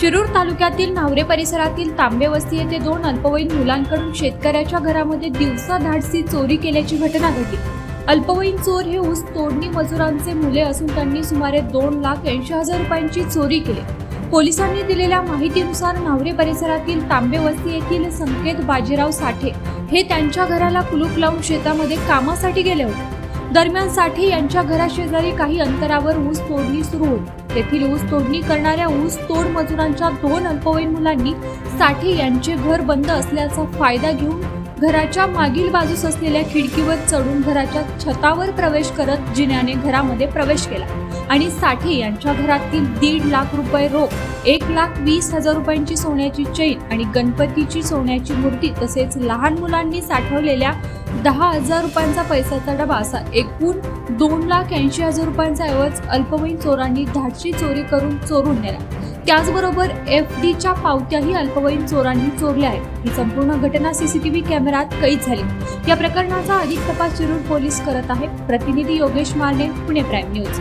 शिरूर तालुक्यातील नावरे परिसरातील तांबे वस्ती येथे दोन अल्पवयीन मुलांकडून शेतकऱ्याच्या घरामध्ये दिवसा धाडसी चोरी केल्याची घटना घडली. अल्पवयीन चोर हे ऊस तोडणी मजुरांचे मुले असून त्यांनी सुमारे दोन लाख ऐंशी हजार रुपयांची चोरी केली. पोलिसांनी दिलेल्या माहितीनुसार नावरे परिसरातील तांबे वस्ती येथील संकेत बाजीराव साठे हे त्यांच्या घराला कुलूप लावून शेतामध्ये कामासाठी गेले होते. दरम्यान साठे यांच्या घराशेजारी काही अंतरावर ऊस तोडणी सुरू. होती तेथील ऊस तोडणी करणाऱ्या ऊस तोड मजुरांच्या दोन अल्पवयीन मुलांनी साठे यांचे घर बंद असल्याचा फायदा घेऊन घराच्या मागील बाजूस असलेल्या खिडकीवर चढून घराच्या छतावर प्रवेश करत जिन्याने घरामध्ये प्रवेश केला. आणि साठे यांच्या घरातील दीड लाख रुपये रोख एक लाख वीस हजार रुपयांची सोन्याची चैन आणि गणपतीची सोन्याची मूर्ती तसेच लहान मुलांनी साठवलेल्या दहा हजार रुपयांचा पैशाचा डबा असा एकूण दोन लाख ऐंशी हजार रुपयांचा ऐवज अल्पवयीन चोरांनी धाडशी चोरी करून चोरून नेला. त्याचबरोबर एफ डीच्या पावत्याही अल्पवयीन चोरांनी चोरल्या आहेत. ही संपूर्ण घटना सीसीटीव्ही कॅमेऱ्यात कैद झाली. या प्रकरणाचा अधिक तपास शिरूर पोलीस करत आहेत. प्रतिनिधी योगेश मारणे पुणे प्राईम न्यूज.